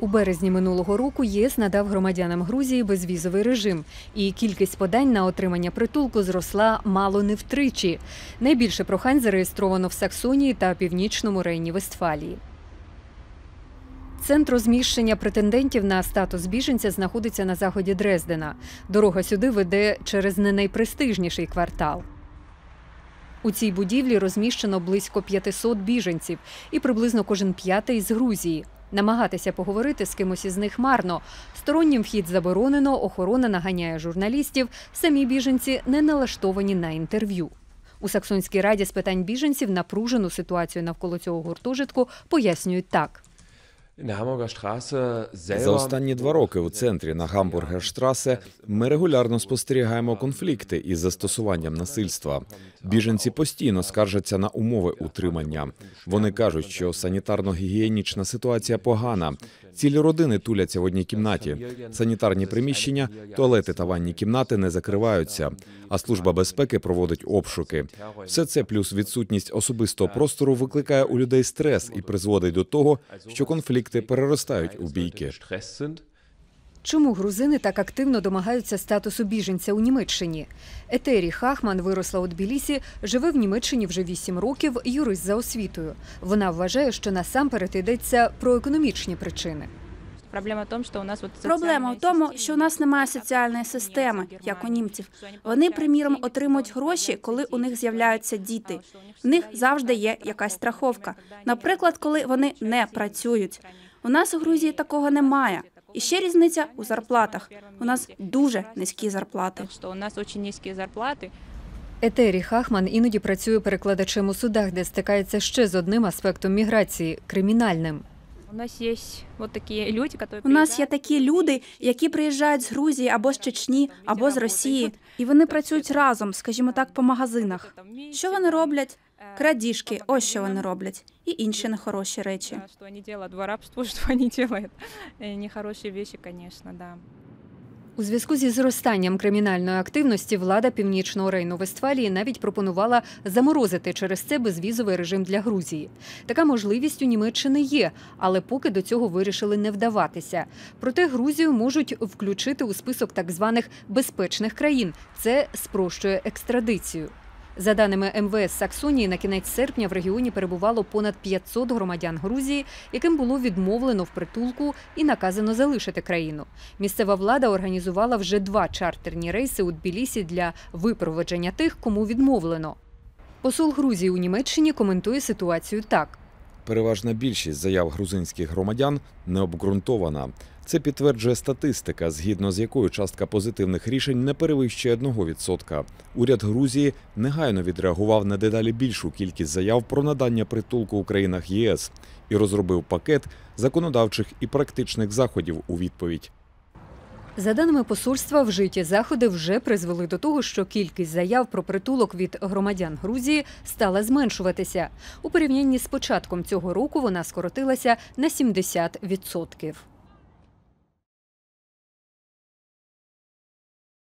У березні минулого року ЄС надав громадянам Грузії безвізовий режим, і кількість подань на отримання притулку зросла мало не втричі. Найбільше прохань зареєстровано в Саксонії та північному рейні Вестфалії. Центр розміщення претендентів на статус біженця знаходиться на заході Дрездена. Дорога сюди веде через не найпрестижніший квартал. У цій будівлі розміщено близько 500 біженців, і приблизно кожен п'ятий з Грузії. Намагатися поговорити з кимось із них марно. Стороннім вхід заборонено, охорона наганяє журналістів. Самі біженці не налаштовані на інтерв'ю. У Саксонській раді з питань біженців напружену ситуацію навколо цього гуртожитку пояснюють так. За останні два роки у центрі на Гамбургерштрасе ми регулярно спостерігаємо конфлікти із застосуванням насильства. Біженці постійно скаржаться на умови утримання. Вони кажуть, що санітарно-гігієнічна ситуація погана. Цілі родини туляться в одній кімнаті. Санітарні приміщення, туалети та ванні кімнати не закриваються. А служба безпеки проводить обшуки. Все це плюс відсутність особистого простору викликає у людей стрес і призводить до того, що конфлікти переростають у бійки. Чому грузини так активно домагаються статусу біженця у Німеччині? Етері Хахман виросла у Тбілісі, живе в Німеччині вже 8 років, юрист за освітою. Вона вважає, що насамперед йдеться про економічні причини. Проблема в тому, що у нас от Проблема в тому, що у нас немає соціальної системи, як у німців. Вони, приміром, отримують гроші, коли у них з'являються діти. В них завжди є якась страховка. Наприклад, коли вони не працюють. У нас у Грузії такого немає. І ще різниця у зарплатах. У нас дуже низькі зарплати. У нас дуже низькі зарплати. Етері Хахман іноді працює перекладачем у судах, де стикається ще з одним аспектом міграції кримінальним. У нас є от такі люди, які У нас є такі люди, які приїжджають з Грузії або з Чечні, або з Росії, і вони працюють разом, скажімо так, по магазинах. Що вони роблять? Крадіжки, ось що вони роблять, і інші нехороші речі. Що вони роблять воровство, що вони роблять нехороші речі, звісно, да. У зв'язку зі зростанням кримінальної активності влада північного рейну Вестфалії навіть пропонувала заморозити через це безвізовий режим для Грузії. Така можливість у Німеччини є, але поки до цього вирішили не вдаватися. Проте Грузію можуть включити у список так званих безпечних країн. Це спрощує екстрадицію. За даними МВС Саксонії, на кінець серпня в регіоні перебувало понад 500 громадян Грузії, яким було відмовлено в притулку і наказано залишити країну. Місцева влада організувала вже два чартерні рейси у Тбілісі для випроводження тих, кому відмовлено. Посол Грузії у Німеччині коментує ситуацію так. Переважна більшість заяв грузинських громадян необґрунтована. Це підтверджує статистика, згідно з якою частка позитивних рішень не перевищує 1%. Уряд Грузії негайно відреагував на дедалі більшу кількість заяв про надання притулку у країнах ЄС і розробив пакет законодавчих і практичних заходів у відповідь. За даними посольства, вжиті заходи вже призвели до того, що кількість заяв про притулок від громадян Грузії стала зменшуватися. У порівнянні з початком цього року вона скоротилася на 70%.